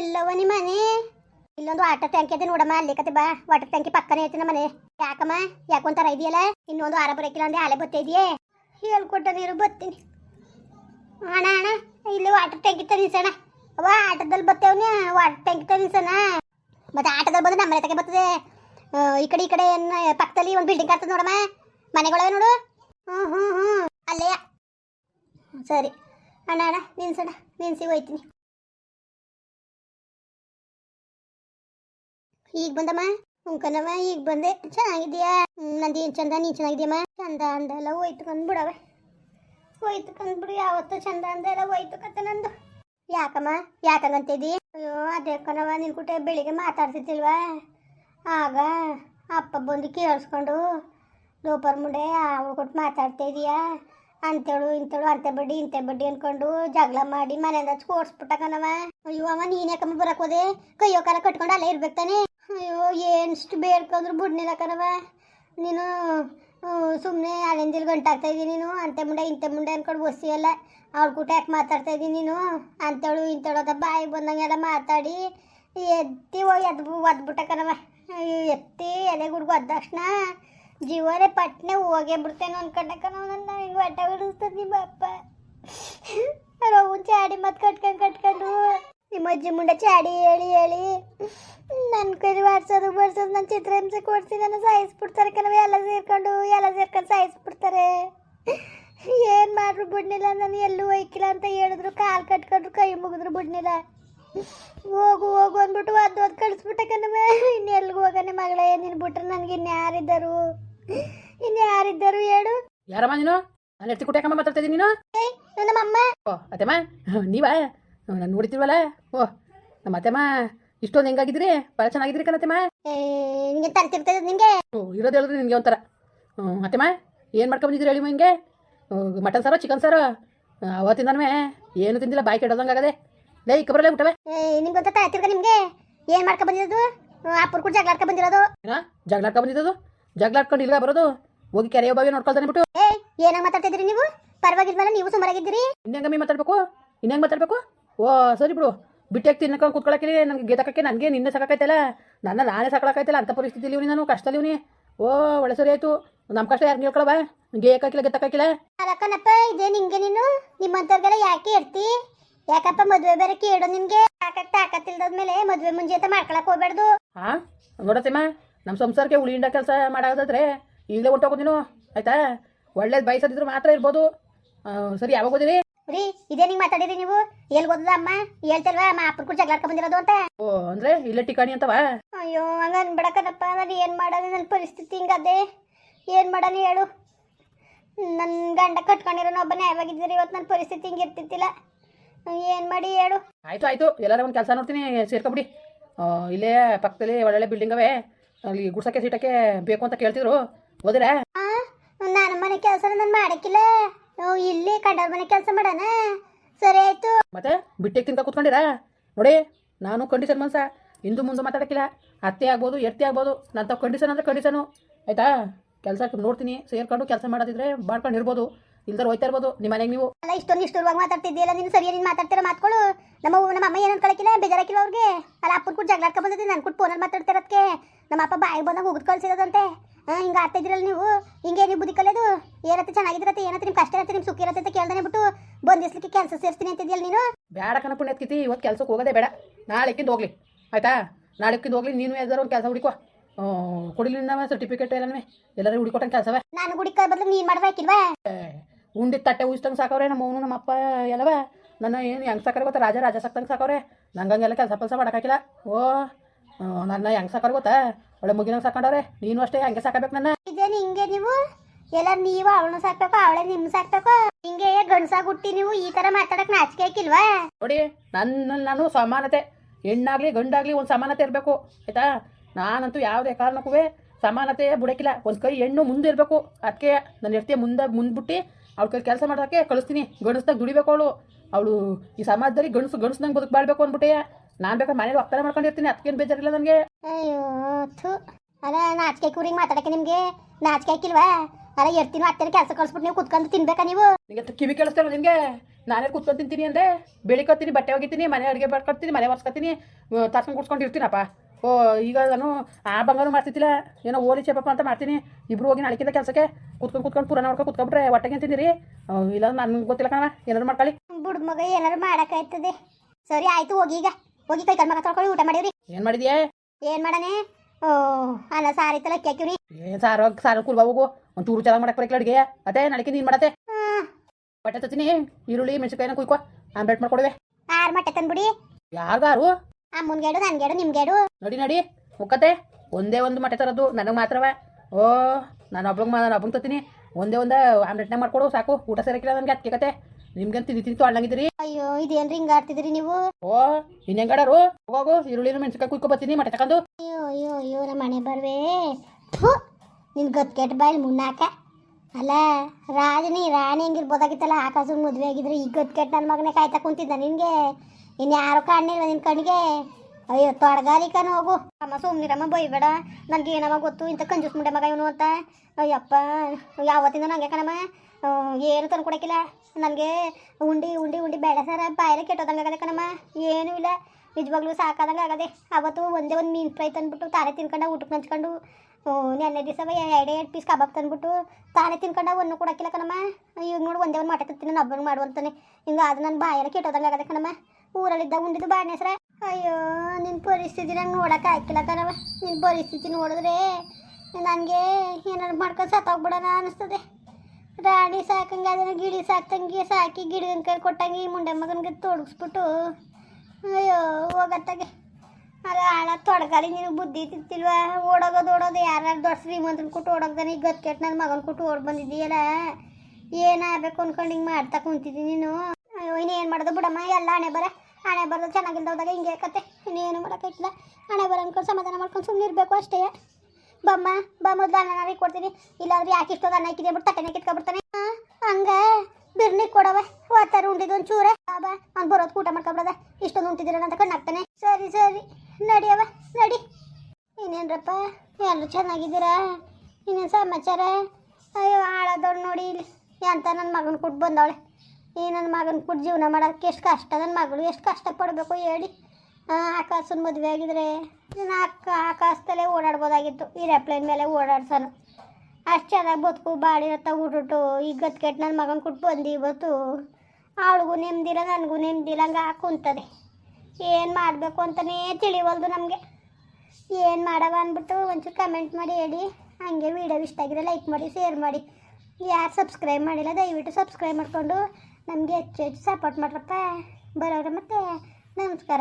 ಎಲ್ಲವ ಮನೆ? ಇಲ್ಲೊಂದು ವಾಟರ್ ಟ್ಯಾಂಕ್ ಇದೆ ನೋಡಮ್ಮ, ಅಲ್ಲಿ ಕತೆ ಬಾ. ವಾಟರ್ ಟ್ಯಾಂಕಿ ಪಕ್ಕನೇ ಐತೆ ನಮ್ಮ ಮನೆ. ಯಾಕಮ್ಮ? ಯಾಕೊಂತಾರ ಇದೆಯಲ್ಲ? ಇನ್ನೊಂದು ಆರ ಬರೋಕಿಲ್ಲ ಅಂದ್ರೆ ಆಲೆ ಬತ್ತೆ ಇದೆಯೇ? ಹೇಳ್ಕೊಟ್ಟ ನೀರು ಬತ್ತೀನಿ. ಅಣ್ಣ ಅಣ್ಣ, ಇಲ್ಲಿ ವಾಟರ್ ಟ್ಯಾಂಕ್ ಇತ್ತ ನಿಲ್ಸೋಣ ಅವ ಆಟದಲ್ಲಿ ಬತ್ತೇವನ ವಾಟರ್ ಟ್ಯಾಂಕ್ ಇತ್ತ ನಿಲ್ಸೋಣ ಮತ್ತೆ ಆಟದಲ್ಲಿ ಬಂದ್ರೆ ನಮ್ಮ ಮನೆ ತಗೆ ಬರ್ತದೆ. ಈ ಕಡೆ ಈ ಕಡೆ ಪಕ್ಕದಲ್ಲಿ ಒಂದು ಬಿಲ್ಡಿಂಗ್ ಕಾಣ್ತದೆ ನೋಡಮ್ಮ. ಮನೆಗಳವೆ ನೋಡು. ಹ್ಞೂ ಹ್ಞೂ ಹ್ಞೂ ಅಲ್ಲೇ ಸರಿ. ಅಣ್ಣ ಅಣ್ಣ ನಿನ್ಸಣ್ಣ ನಿನ್ಸಿ ಹೋಯ್ತೀನಿ. ಈಗ ಬಂದಮ್ಮ? ಉಂಕನವ ಈಗ ಬಂದೆ. ಚೆನ್ನಾಗಿದ್ಯಾ ನಂದಿ ಏನು ಚಂದ? ನೀನು ಚೆನ್ನಾಗಿದ್ಯಮ್ಮ ಚಂದ ಅಂದೆಲ್ಲ ಹೋಯ್ತು ಕಂದ್ಬಿಡವೆ ಹೋಯ್ತು ಕಂದ್ಬಿಡು ಯಾವತ್ತು ಚಂದ ಅಂದೆಲ್ಲ ಹೋಯ್ತು ಕತೆ ನಂದು. ಯಾಕಮ್ಮ? ಯಾಕಂಗಂತಿದ್ದಿ ಅಯ್ಯೋ, ಅದೇ ಕಣವ ನಿನ್ ಕುಟೆ ಬೆಳಿಗ್ಗೆ ಮಾತಾಡ್ತಿದ್ದಿಲ್ವಾ? ಆಗ ಅಪ್ಪ ಬಂದು ಕೇಳಿಸ್ಕೊಂಡು, ಲೋಪರ್ ಮುಂಡೆ ಅವಳು ಕೊಟ್ಟು ಮಾತಾಡ್ತಾ ಇದೀಯಾ? ಅಂತೇಳು, ಇಂತೇಳು, ಅಂತೆ ಬಡ್ಡಿ, ಇಂತೆ ಬಡ್ಡಿ ಅನ್ಕೊಂಡು ಜಗಳ ಮಾಡಿ ಮನೆಯಿಂದ ಓಡಿಸ್ಬಿಟ್ಟ ಕಣವ ಅಯ್ಯೋ, ಅವ ನೀನ್ ಯಾಕಮ್ಮ ಬರಕೋದೆ ಕೈಯೋ ಕಾಲ ಕಟ್ಕೊಂಡು ಅಲ್ಲೇ ಇರ್ಬೇಕು ಅಯ್ಯೋ ಏನಿಷ್ಟು ಬೇಡ್ಕೊಂಡ್ರು ಬುಡ್ನಿಲ್ಲ ಕಣವ ನೀನು ಸುಮ್ಮನೆ ಅಲ್ಲಿಂದಿಲ್ ಗಂಟಾಗ್ತಾ ಇದ್ದೀನಿ ನೀನು. ಅಂತೆ ಮುಂಡೆ, ಇಂತೆ ಮುಂಡೆ ಅನ್ಕೊಂಡು ಒಸಿಯಲ್ಲ ಅವ್ರ ಕೂಟ ಯಾಕೆ ಮಾತಾಡ್ತಾ ಇದ್ದೀನಿ ನೀನು? ಅಂತೇಳು ಅದ ಬಾಯಿ ಬಂದಂಗೆಲ್ಲ ಮಾತಾಡಿ ಎತ್ತಿ ಹೋಗಿ ಎದ್ ಒದ್ಬಿಟ್ಟ ಕಣವ ಎತ್ತಿ ಎದೆ ಗುಡ್ಗು ಒದ್ದ ತಕ್ಷಣ ಜೀವನೇ ಪಟ್ನೆ ಹೋಗೇ ಬಿಡ್ತೇನೋ ಅನ್ಕೊಂಡೆ ಕಣವ ನನ್ನ. ಹಿಂಗೆ ಹೊಟ್ಟೆ ಬಿಡಿಸ್ತದೆ ನಿಮ್ಮ ಅಪ್ಪ. ರವ್ವನ್ ಚಾಡಿ ಮತ್ತೆ ಕಟ್ಕೊಂಡು ಕಟ್ಕೊಂಡು. ನಿಮ್ಮ ಅಜ್ಜಿ ಮುಂಡೆ ಚಾಡಿ ಹೇಳಿ ಹೇಳಿ. ನನ್ನ ಕೈಲಿ ಮಾಡ್ಸೋದು ಬಡ್ಸೋದು ನನ್ನ ಚಿತ್ರಹಿಂಸೆ ಕೊಡಿಸಿ ನನ್ನ ಸಾಯಿಸ್ಬಿಡ್ತಾರೆ ಕಣವ ಎಲ್ಲ ಸೇರ್ಕೊಂಡು ಎಲ್ಲ ಸೇರ್ಕೊಂಡು ಸಾಯಿಸ್ಬಿಡ್ತಾರೆ. ಏನು ಮಾಡ್ರು ಬಿಡ್ನಿಲ್ಲ ನಾನು ಎಲ್ಲೂ ಒಯ್ಕಿಲ್ಲ ಅಂತ ಹೇಳಿದ್ರು ಕಾಲು ಕಟ್ಕೊಂಡ್ರು ಕೈ ಮುಗಿದ್ರು ಬಿಡ್ನಿಲ್ಲ. ಹೋಗು ಹೋಗು ಅಂದ್ಬಿಟ್ಟು ಒದ್ದು ಅದು ಕಳಿಸ್ಬಿಟ್ಟೆ ಕಣವ ಇನ್ನು ಎಲ್ಲಿಗೂ ಹೋಗನೆ ಮಗಳೇ ನೀನು ಬಿಟ್ರೆ ನನಗೆ ಇನ್ನು ಯಾರಿದ್ದರು? ಇನ್ನು ಯಾರಿದ್ದರು ಹೇಳು? ಯಾರಮ್ಮ ನೀನು? ನಾನು ಎತ್ತಿ ಕುಟ್ಯಾಕಮ್ಮ ಮಾತಾಡ್ತಾ ಇದ್ದೀನಿ ನೀನು? ಏಯ್ ನಮ್ಮಮ್ಮ ಓ ಅತ್ತೆಮ್ಮ ನೀವಾ? ನಾನು ನೋಡ್ತಿಲ್ವಲ್ಲ ಓ ನಮ್ಮ ಅತ್ತೆಮ್ಮ ಇಷ್ಟೊಂದು ಹೆಂಗಾಗಿದ್ರಿ ಭಾಳ ಚೆನ್ನಾಗಿದ್ರಿ ಕಣತೆಮ್ಮ. ನಿಮಗೆ ತರ್ತಿರ್ತದೆ ನಿಂಗೆ? ಓ ಇರೋದು ಹೇಳಿದ್ರಿ ನಿಮಗೆ ಒಂಥರ. ಹ್ಞೂ ಅತ್ತೆಮ್ಮ ಏನು ಮಾಡ್ಕೊಂಬಂದಿದ್ದೀರಿ ಹೇಳಿ ಹಿಂಗೆ? Mutton ಸಾರೋ chicken ಸಾರೋ? ಅವತ್ತಿಂದನೇ ಏನು ತಿಂದಿಲ್ಲ ಬಾಯಿ ಕೆಡೋದಂಗಾಗದೆ ಲೇ ಕಬರಲ್ಲೇ ಊಟವೇ? ನಿಮ್ಗೊಂತ ತರ್ತಿರ್ಗ ನಿಮ್ಗೆ? ಏನ್ ಮಾಡ್ಕೊ ಬಂದಿರೋದು ಆ ಕೂಡ ಜಗಳ ಆಡ್ಕೊ ಬಂದಿರೋದು ಏನೋ ಜಗಳಾಡ್ಕೊ ಬಂದಿರೋದು ಜಗಳಾಡ್ಕೊಂಡು ಇಲ್ಲ ಬರೋದು? ಹೋಗಿ ಕೆರೆಯ ಬಾವಿ ನೋಡ್ಕೊಳ್ತಾನೆ ಬಿಟ್ಟು ಏ ಏನಾಗ ಮಾತಾಡ್ತಿದ್ರಿ ನೀವು? ಪರವಾಗಿಲ್ವಲ್ಲ ನೀವು ಸುಮಾರಾಗಿದ್ದೀರಿ? ಇನ್ನೆಂಗಮ್ಮಿ ಮಾತಾಡ್ಬೇಕು? ಇನ್ನೇ ಮಾತಾಡ್ಬೇಕು? ಓ ಸರಿ ಬಿಡು. ಬಿಟ್ಟಾಗ ತಿನ್ನಕೊಂಡು ಕೂತ್ಕೊಳಕ್ಕೆ ನನಗೆ ಗೆದಕಕ್ಕೆ ನನಗೆ ನಿನ್ನೆ ಸಾಕಾಯ್ತಲ್ಲ ನನ್ನ ನಾನೇ ಸಾಕಾಯ್ತಲ್ಲ ಅಂತ ಪರಿಸ್ಥಿತಿ ಇಲ್ಲಿ ನಾನು ಕಷ್ಟದಲ್ಲಿ ಇವನಿ ಓ ಒಳ್ಳೆ ಸರಿ ಆಯಿತು. ನಮ್ಮ ಕಷ್ಟ ಯಾರು ಹೇಳ್ಕೊಳವ? ಏಕಾಕಿಲ್ಲ ಗೆತ್ತಕ್ಕಾಕಿಲ್ಲ ಅಲಕ್ಕನಪ್ಪ ಇದೇ ನಿಂಗೆ ನೀನು? ನಿಮ್ಮಂತವ್ರಿಗೆಲ್ಲ ಯಾಕೆ ಇರ್ತಿ? ಯಾಕಪ್ಪ ಮದುವೆ ಬೇರೆ ಕೇಳು ನಿನ್ಗೆ? ತಾಕತ್ ಮದುವೆ ಮದ್ವೆ ಮುಂಜೆ ಅಂತ ಮಾಡ್ಕೊಳಕ್ ಹೋಗ್ಬಾರ್ದು ಹಾಂ ನೋಡತ್ತೆಮ್ಮ ನಮ್ಮ ಸಂಸಾರಕ್ಕೆ ಉಳಿಂಡ ಕೆಲಸ ಮಾಡೋದಾದ್ರೆ ಈಗಲೇ ಹೊಂಟೋಗೋದು ನೀನು ಆಯ್ತಾ? ಒಳ್ಳೇದು ಬಯಸದಿದ್ರು ಮಾತ್ರ ಇರ್ಬೋದು. ಸರಿ ಯಾವಾಗ ಓದಿರಿ ರೀ ಇದೇ ನಿಂಗೆ ಮಾತಾಡಿರಿ ನೀವು? ಎಲ್ಲಿ ಓದದ ಅಮ್ಮ? ಹೇಳ್ತಲ್ವಾ ಅಮ್ಮ ಅಪ್ಪರ್ ಕೂಡ ಜಗಳ ಆಡ್ಕೊ ಬಂದಿರೋದು ಅಂತ? ಓ ಅಂದ್ರೆ ಇಲ್ಲೇ ಟಿಕಾಣಿ ಅಂತವ? ಅಯ್ಯೋ ಹಂಗ ಅನ್ಬಿಡಕನಪ್ಪ ನಾನು ಏನು ಮಾಡೋದು ನನ್ನ ಪರಿಸ್ಥಿತಿ ಹಿಂಗದೆ ಏನು ಮಾಡೋಣ ಹೇಳು. ನನ್ನ ಗಂಡ ಕಟ್ಕೊಂಡಿರೋನು ಒಬ್ಬ ನ್ಯಾಯವಾಗಿದ್ದೀರಿ ಇವತ್ತು ನನ್ನ ಪರಿಸ್ಥಿತಿ ಹಿಂಗೆ ಇರ್ತಿತ್ತಿಲ್ಲ. ಏನು ಮಾಡಿ ಹೇಳು. ಆಯ್ತು ಆಯ್ತು ಎಲ್ಲಾರ ಒಂದು ಕೆಲಸ ನೋಡ್ತೀನಿ ಸೇರ್ಕೊಬಿಡಿ. ಆ, ಇಲ್ಲೇ ಪಕ್ಕದಲ್ಲಿ ಒಳ್ಳೊಳ್ಳೆ ಬಿಲ್ಡಿಂಗ್ ಅವೆ. ಅಲ್ಲಿ ಗುಡ್ಸಕ್ಕೆ ಸೀಟಕ್ಕೆ ಬೇಕು ಅಂತ ಕೇಳ್ತಿದ್ರು. ಹೋದ್ರೆ ಆ ನಾನು ಮನೆ ಕೆಲಸ ನಾನು ಮಾಡಕ್ಕಿಲ್ಲ. ಇಲ್ಲಿ ಕಂಡವ್ರ ಮನೆ ಕೆಲಸ ಮಾಡೋಣ? ಸರಿ ಆಯ್ತು. ಮತ್ತೆ ಬಿಟ್ಟೆ ತಿಂತಾ ಕೂತ್ಕೊಂಡಿರಾ? ನೋಡಿ ನಾನು ಕಂಡೀಷನ್ ಮನ್ಸ ಹಿಂದು ಮುಂದೆ ಮಾತಾಡಕ್ಕಿಲ್ಲ. ಅತ್ತೆ ಆಗ್ಬೋದು ಎತ್ತಿ ಆಗ್ಬೋದು ನನ್ನ ತಾವು ಕಂಡೀಷನ್ ಅಂದ್ರೆ ಕಂಡೀಷನು ಆಯ್ತಾ? ಕೆಲಸ ನೋಡ್ತೀನಿ ಸೇರ್ಕೊಂಡು ಕೆಲಸ ಮಾಡೋದಿದ್ರೆ ಮಾಡ್ಕೊಂಡು ಇರ್ಬೋದು. ಇಲ್ದಾರ ಹೋಯ್ತಾ ಇರ್ಬೋದು ನಿಮ್ಮ ಮನೆಗೆ ನೀವು. ಅಲ್ಲ ಇಷ್ಟೊಂದು ಇಷ್ಟುರುವಾಗಿ ಮಾತಾಡ್ತಿದ್ದೀಯಲ್ಲ ನೀನು ಸರಿಯಾಗಿ ನೀನು ಮಾತಾಡ್ತೀರ ಮಾತ್ಕೊಳ್ಳು ನಮ್ಮ ನಮ್ಮ ಅಮ್ಮ ಏನು ಕಳಕಿಲ್ಲ ಬೇಜಾರಾಕಿಲ್ಲ ಅವ್ರಿಗೆ. ಅಲ್ಲ ಅಪ್ಪನ ಕೂಡ ಜಗಳ ಆಡ್ಕೊಂಡ್ ಬಂದಿದ್ದೀನಿ ನನ್ನ ಕೂಡ ಫೋನಲ್ಲಿ ಮಾತಾಡ್ತಿರೋದಕ್ಕೆ ನಮ್ಮ ಅಪ್ಪ ಬಾಯಿಗೆ ಬಂದಾಗ ಉಗಿದ್ ಕಳ್ಸಿರೋದಂತೆ. ಹಿಂಗೆ ಆಡ್ತಿದ್ರಲ್ಲ ನೀವು? ಹಿಂಗೆ ನೀವು ಬುದ್ಧಿ ಕಲಿಯೋದು? ಏನತ್ತೆ ಚೆನ್ನಾಗಿದ್ರತ್ತೆ ಏನತ್ತೆ ನಿಮ್ಮ ಕಷ್ಟ ಇರತ್ತೆ ನಿಮ್ಮ ಸುಖ ಇರತ್ತೆ ಅಂತ ಕೇಳ್ದಾನೆ ಬಿಟ್ಟು ಬಂದಿಸ್ಲಿಕ್ಕೆ ಕೆಲಸ ಸೇರ್ತೀನಿ ಅಂತಿದ್ಯಲ್ಲ ನೀನು? ಬೇಡ ಕಣ ಪುಣ್ಯತ್ಕಿತಿ ಇವತ್ತು ಕೆಲಸಕ್ಕೆ ಹೋಗೋದೇ ಬೇಡ. ನಾಳೆಕ್ಕಿಂದ ಹೋಗ್ಲಿ. ಆಯ್ತಾ? ನಾಳೆಕ್ಕಿಂದ ಹೋಗ್ಲಿ ನೀನು ಯಾವ್ದಾರು ಒಂದು ಕೆಲಸ ಹುಡುಕೋ ಕೊಡಿಲಿನ ಸರ್ಟಿಫಿಕೇಟ್ ಎಲ್ಲನೇ ಎಲ್ಲರೂ ಹುಡುಕೊಟ್ಟಂಗೆ ಕೆಲಸವ? ನಾನು ಹುಡುಕ ಬದಲು ನೀನು ಮಾಡ್ಬೇಕಿಲ್ವಾ ಉಂಡಿ ತಟ್ಟೆ ಉಯಿಸ್ತಂಗೆ ಸಾಕವ್ರೆ ನಮ್ಮ ಅವನು ನಮ್ಮ ಅಪ್ಪ ಎಲ್ಲವ. ನನ್ನ ಏನು ಹೆಂಗೆ ಸಾಕ್ರೆ ಗೊತ್ತಾ ರಾಜ ರಾಜ ಸಾಕ್ತಂಗೆ ಸಾಕವ್ರೆ. ನಂಗೆ ಹಂಗೆಲ್ಲ ಕೆಲಸ ಕೆಲಸ ಮಾಡೋಕ್ಕಾಗಿಲ್ಲ ಓ ನನ್ನ ಹೆಂಗ್ ಸಾಕಾರ ಗೊತ್ತಾ? ಒಳ್ಳೆ ಮುಗಿನ ಸಾಕೊಂಡವ್ರೆ ನೀನು ಅಷ್ಟೇ ಹಂಗೆ ಸಾಕಬೇಕು ನನ್ನ. ಇದೇನು ಹಿಂಗೆ ನೀವು? ಎಲ್ಲ ನೀವು ಅವಳು ಸಾಕ್ಬೇಕು ಅವಳೆ ನಿಮ್ ಸಾಕ್ಬೇಕು. ಹಿಂಗೆ ಗಂಡ್ಸಾಗ್ ಹುಟ್ಟಿ ನೀವು ಈ ತರ ಮಾತಾಡಕ್ ನಾಚಿಕೆ ಹಾಕಿಲ್ವಾ? ನೋಡಿ ನನ್ನ ನಾನು ಸಮಾನತೆ. ಹೆಣ್ಣಾಗ್ಲಿ ಗಂಡಾಗ್ಲಿ ಒಂದು ಸಮಾನತೆ ಇರಬೇಕು ಆಯ್ತಾ? ನಾನಂತೂ ಯಾವುದೇ ಕಾರಣಕ್ಕೂ ಸಮಾನತೆ ಬುಡಕಿಲ್ಲ. ಒಂದು ಕೈ ಹೆಣ್ಣು ಮುಂದೆ ಇರಬೇಕು. ಅದಕ್ಕೆ ನನ್ನ ಹೆಡ್ತಿಯ ಮುಂದೆ ಮುಂದ್ಬಿಟ್ಟು ಅವ್ಳ ಕೈ ಕೆಲಸ ಮಾಡೋಕ್ಕೆ ಕಳಿಸ್ತೀನಿ. ಗಂಡಸ್ದಾಗ ದುಡಿಬೇಕು ಅವಳು. ಅವಳು ಈ ಸಮಾಜದಲ್ಲಿ ಗಂಡಸು ಗಂಡಸ್ನಾಗ ಬದುಕು ಬಾಳ್ಬೇಕು ಅಂದ್ಬಿಟ್ಟೆ ನಾನು ಬೇಕಾದ್ರೆ ಮನೇಲಿ ಒತ್ತಡ ಮಾಡ್ಕೊಂಡಿರ್ತೀನಿ ಅದಕ್ಕೇನು ಬೇಜಾರಿಲ್ಲ ನನಗೆ. ಅಯ್ಯೋ ಥು. ಅಲ್ಲ ನಾಚಿಕೆ ಕೂರಿಗೆ ಮಾತಾಡಕ್ಕೆ ನಿಮಗೆ ನಾಚಿಕೆ ಹಾಕಿಲ್ವಾ? ಅಲ್ಲ ಎರ್ತಿನೂ ಅತ್ತೆ ಕೆಲಸ ಕಳ್ಸ್ಬಿಟ್ಟು ನೀವು ಕುತ್ಕೊಂಡು ತಿನ್ಬೇಕಾ ನೀವು? ನಿಂಗೆ ತ- ಕಿವಿ ಕೇಳಿಸ್ತಾರ ನಿಮಗೆ? ನಾನೇ ಕೂತ್ಕೊಂಡು ತಿಂತೀನಿ ಅಂದರೆ ಬೆಳಿಕೊತೀನಿ ಬಟ್ಟೆ ಒಗಿತೀನಿ ಮನೆ ಅಡುಗೆ ಮಾಡ್ಕೊತೀನಿ ಮನೆ ಒರೆಸ್ಕೊತೀನಿ. ತರ್ಸ್ಕೊಂಡು ಕುಡ್ಸ್ಕೊಂಡಿರ್ತೀನಪ್ಪ ಓ ಈಗ ನಾನು ಆ ಬಂಗಾರ ಮಾಡ್ತಿದ್ದಿಲ್ಲ. ಏನೋ ಓಲಿ ಚೇಪಪ್ಪ ಅಂತ ಮಾಡ್ತೀನಿ. ಇಬ್ರು ಹೋಗಿ ನಾಳೆಕಿಂದ ಕೆಲಸಕ್ಕೆ. ಕುತ್ಕೊಂಡು ಕುತ್ಕೊಂಡು ಪುರಾಣ ನೋಡ್ಕೊಂಡು ಕುತ್ಕೊಂಡ್ಬಿಟ್ರೆ ಹೊಟ್ಟೆಗೆ ತಿಂದಿರಿ? ಇಲ್ಲ ನನ್ಗೆ ಗೊತ್ತಿಲ್ಲ ಕಣ ಏನಾದ್ರು ಮಾಡ್ಕೊಳ್ಳಿ. ಬುಡ್ ಮಗ ಏನಾರು ಮಾಡಕ್ಕಾಯ್ತದೆ ಸರಿ ಆಯ್ತು ಹೋಗಿ ಈಗ. ಹೋಗಿ ಕೈ ಕಲ್ ಮಗ ತೊಳ್ಕೊಳ್ಳಿ ಊಟ ಮಾಡಿವ್ರಿ. ಏನ್ ಮಾಡಿದ್ಯಾ? ಏನ್ ಮಾಡನೆ ಓ ಅನ್ನ ಸಾರಿತ್ತಲ್ಲ ಕೇಕಿವ್ರಿ ಏನು ಸಾರು ಸಾರು ಕುಲ್ವಾ ಹೋಗು. ಒಂದು ಚೂರು ಚೆನ್ನಾಗಿ ಮಾಡಕ್ ಬರಕ್ಕೆ ಅಡಿಗೆ. ಅದೇ ನಡಕ್ಕೆ ನೀನ್ ಮಾಡತ್ತೆ? ಬಟ್ಟೆ ತತ್ತೀನಿ ಈರುಳ್ಳಿ ಮೆಣಸಿನಕಾಯಿನ ಕುಯ್ಕೊ. ಆಮ್ಲೆಟ್ ಮಾಡ್ಕೊಡುವೆ. ಆರ್ ಮಟ್ಟೆ ತಂದ್ಬಿಡಿ. ನನ್ ಅಮ್ಮನ್ಗೇಡು ನನ್ಗೇಡು ನಿಮ್ಗೇಡು ನೋಡಿ ನೋಡಿ. ಮುಕ್ಕತ್ತೆ. ಒಂದೇ ಒಂದು ಮಟ್ಟೆ ತರದ್ದು ನನಗೆ ಮಾತ್ರವೇ. ಓ ನಾನು ಒಬ್ಳಿಗೆ ನಾನು ಒಬ್ಬಂಗೆ ತತ್ತೀನಿ. ಒಂದೇ ಒಂದು ಆಮ್ಲೆಟ್ನಾಗ ಮಾಡ್ಕೊಡು ಸಾಕು. ಊಟ ಸೇರಕ್ಕಿಲ್ಲ ನನಗೆ ಅದಕ್ಕೆ ಕತೆ. ನಿಮ್ಗಂತ ತಿಂದು ತಿಂತು ಅಣ್ಣಂಗಿದ್ರಿ ಅಯ್ಯೋ ಇದೇನ್ರಿ ಹಿಂಗ ಆಡ್ತಿದ್ರಿ ನೀವು? ಓ ಇನ್ನೆಂಗಾಡಾರು? ಹೋಗೋ ಈರುಳ್ಳಿನ ಮೆಣಸಿನ್ಕಾಯಿ ಕುಯ್ಕೊ ಬರ್ತೀನಿ ಮಟ ತಕೊಂಡು. ಅಯ್ಯೋ ಅಯ್ಯೋ ಅಯ್ಯೋ ನಮ್ಮ ಮನೆ ಬರ್ವೇ. ಥು ನಿನ್ ಗತ್ಕೆಟ್ ಬಾಯಲ್ಲಿ ಮುನ್ನಾಕ. ಅಲ್ಲ ರಾಜನಿ ರಾಣಿ ಹೆಂಗಿರ್ಬೋದಾಗಿತ್ತಲ್ಲ ಆಕಾಶ ಮದುವೆ ಆಗಿದ್ರೆ ಈ ಗತ್ಕೆಟ್ ನನ್ನ ಮಗನೇ ಕಾಯ್ತಾ ಕುಂತಿದ್ದ ನಿನ್ಗೆ. ಇನ್ ಯಾರು ಕಾಣಿಲ್ವ ನಿನ್ ಕಣ್ಣಿಗೆ ಅಯ್ಯೋ, ತೊಡಗಾಲಿಕನ ಹೋಗು. ಅಮ್ಮ ಸುಮ್ನಿರಮ್ಮ ಬೈಬೇಡ. ನನಗೆ ಏನಮ್ಮ ಗೊತ್ತು? ಇಂಥ ಕಂಜೂಸ್ ಮುಂಡೆ ಮಗ ಇವನು ಅಂತ. ಅಯ್ಯಪ್ಪ, ಯಾವತ್ತಿಂದ ನಂಗೆ ಕಣಮ್ಮ? ಏನು ತಂದು ಕೊಡಕಿಲ್ಲ ನನಗೆ ಉಂಡಿ ಉಂಡಿ ಉಂಡಿ ಬೇಡ ಸರ. ಬಾಯಲ್ಲ ಕೆಟ್ಟೋದಂಗೆ ಆಗದೆ ಕಣಮ್ಮ. ಏನೂ ಇಲ್ಲ. ನಿಜವಾಗ್ಲೂ ಸಾಕಾದಂಗೆ ಆಗದೆ. ಅವತ್ತು ಒಂದೇ ಒಂದು ಮೀನು ಫ್ರೈ ತಂದ್ಬಿಟ್ಟು ತಾನೇ ತಿನ್ಕೊಂಡು ಊಟಕ್ಕೆ ನಂಚ್ಕೊಂಡು ನೆನ್ನೆ ದಿವಸ ಎರಡು ಎರಡು ಪೀಸ್ ಕಬಾಬ್ ತಂದ್ಬಿಟ್ಟು ತಾನೇ ತಿನ್ಕೊಂಡು ಒಂದು ಕೊಡಕ್ಕಿಲ್ಲ ಕಣಮ್ಮ. ಈಗ ನೋಡು, ಒಂದೇ ಒಂದು ಮಟೆ ತತ್ತೀನಿ ಅಬ್ಬನ ಮಾಡುವಂತಾನೆ. ಹಿಂಗೆ ಅದು ನನ್ನ ಬಾಯಲ್ಲ ಕೆಟ್ಟೋದಂಗೆ ಆಗದೆ ಕಣಮ್ಮ. ಊರಲ್ಲಿದ್ದ ಉಂಡಿದ್ದು ಬಾಡ್ನೆ ಹೆಸ್ರ ಅಯ್ಯೋ ನಿನ್ನ ಪರಿಸ್ಥಿತಿ ನಂಗೆ ನೋಡೋಕೆ ಆಯ್ಕಿಲ್ಲ ಕಣವ ನಿನ್ನ ಪರಿಸ್ಥಿತಿ ನೋಡಿದ್ರೆ ನನಗೆ ಏನಾರು ಮಾಡ್ಕೊಂಡು ಸತ್ತೋಗ್ಬಿಡೋಣ ಅನಿಸ್ತದೆ. ರಾಣಿ ಸಾಕಂಗೆ ಅದನ್ನು ಗಿಡಿ ಸಾಕ್ತಂಗೆ ಸಾಕಿ ಗಿಡಗನ್ ಕೈ ಕೊಟ್ಟಂಗೆ ಈ ಮುಂಡೆ ಮಗನಿಗೆ ತೊಡಗಿಸ್ಬಿಟ್ಟು ಅಯ್ಯೋ, ಹೋಗತ್ತಾಗೆ. ಅಲ್ಲ ಆಳ ತೊಡಗಾಲಿ ನೀನು ಬುದ್ಧಿ ತಿತ್ತಿಲ್ವಾ ಓಡೋಗೋದು ಓಡೋದು ಯಾರು ದೊಡ್ಡ ಶ್ರೀಮಂತನ ಕೊಟ್ಟು ಓಡೋಗ್ದಾನೆ ಈಗ ಗತ್ಕೆಟ್ ನನ್ನ ಮಗನ ಕೊಟ್ಟು ಓಡ್ ಬಂದಿದ್ದೀಯಲ್ಲ. ಏನಾಗಬೇಕು ಅನ್ಕೊಂಡು ಹಿಂಗೆ ಮಾಡ್ತಾ ಕುಂತಿದ್ದೀನಿ ನೀನು. ಅಯ್ಯೋ, ಇನ್ನೇನು ಮಾಡೋದು ಬಿಡಮ್ಮ? ಎಲ್ಲ ಹಣೆ ಬರ. ಹಣೆ ಬರೋದು ಚೆನ್ನಾಗಿಲ್ದವ್ದಾಗ ಹಿಂಗೆ ಕತೆ ಇನ್ನೇನು ಮಾಡೋಕ್ಕಾಯ್ತಿಲ್ಲ ಹಣೆ ಬರ ಅನ್ಕೊಂಡು ಸಮಾಧಾನ ಮಾಡ್ಕೊಂಡು ಸುಮ್ಮನೆ ಇರಬೇಕು ಅಷ್ಟೇ. ಬಮ್ಮ, ಬಾ ಮೊದಲು ಅನ್ನ ಕೊಡ್ತೀನಿ ಇಲ್ಲಾಂದ್ರೆ ಯಾಕೆ ಇಷ್ಟೊಂದು ಅನ್ನ ಹಾಕಿದೆ ಬಿಟ್ಟು ತಟ್ಟೆನೆ ಕಿತ್ಕೊಬಿಡ್ತಾನೆ ಹಂಗ ಬಿರ್ನಿ ಕೊಡವ ವಾತಾರ ಉಂಡಿದ್ದು ಒಂದು ಚೂರೆ ಬಾ ಅವ್ನು ಬರೋದು ಊಟ ಮಾಡ್ಕೊಬಿಡದ. ಇಷ್ಟೊಂದು ಉಂಟಿದ್ದೀರ ಅಂತ ಕಣ್ಣಾಗ್ತಾನೆ ಸರಿ ಸರಿ. ನಡಿಯವ ನಡಿ. ಇನ್ನೇನ್ರಪ್ಪ? ಎಲ್ಲರೂ ಚೆನ್ನಾಗಿದ್ದೀರಾ? ಇನ್ನೇನು ಸಮಾಚಾರ? ಅಯ್ಯೋ ಹಾಳದವಳು ನೋಡಿ ಇಲ್ಲಿ. ಎಂತ ನನ್ನ ಮಗನ ಕೊಟ್ಟು ಬಂದವಳೆ. ಈ ನನ್ನ ಮಗನ ಕೊಟ್ಟು ಜೀವನ ಮಾಡೋಕ್ಕೆ ಎಷ್ಟು ಕಷ್ಟ, ನನ್ನ ಮಗಳು ಎಷ್ಟು ಕಷ್ಟಪಡಬೇಕು ಹೇಳಿ. ಆಕಾಶನ ಮದುವೆ ಆಗಿದ್ರೆ ನಾನು ಆಕ, ಆಕಾಶದಲ್ಲೇ ಓಡಾಡ್ಬೋದಾಗಿತ್ತು. ಈ ರೆಪ್ಲೈನ್ ಮೇಲೆ ಓಡಾಡ್ಸೋನು. ಅಷ್ಟು ಚೆನ್ನಾಗಿ ಬದುಕು ಬಾಳಿರತ್ತ ಊಟು ಈಗ ಗತ್ಕೆಟ್ಟು ನನ್ನ ಮಗನ ಕೊಟ್ಟು ಬಂದು ಇವತ್ತು. ಅವಳಿಗೂ ನೆಮ್ಮದಿಲ್ಲ ನನಗೂ ನೆಮ್ಮದಿಲ್ಲ ಹಂಗೆ ಕುಂತದೆ ಏನು ಮಾಡಬೇಕು ಅಂತಲೇ ತಿಳಿವಲ್ದು ನಮಗೆ. ಏನು ಮಾಡವ ಅಂದ್ಬಿಟ್ಟು ಒಂಚೂರು ಕಮೆಂಟ್ ಮಾಡಿ ಹೇಳಿ. ಹಾಗೆ ವಿಡಿಯೋ ಇಷ್ಟ ಆಗಿದೆ ಲೈಕ್ ಮಾಡಿ ಶೇರ್ ಮಾಡಿ. ಯಾರು ಸಬ್ಸ್ಕ್ರೈಬ್ ಮಾಡಿಲ್ಲ, ದಯವಿಟ್ಟು ಸಬ್ಸ್ಕ್ರೈಬ್ ಮಾಡಿಕೊಂಡು. ನಮಗೆ ಹೆಚ್ಚು ಹೆಚ್ಚು ಸಪೋರ್ಟ್ ಮಾಡ್ರಪ್ಪ. ಬರೋರು ಮತ್ತು ನಮಸ್ಕಾರ.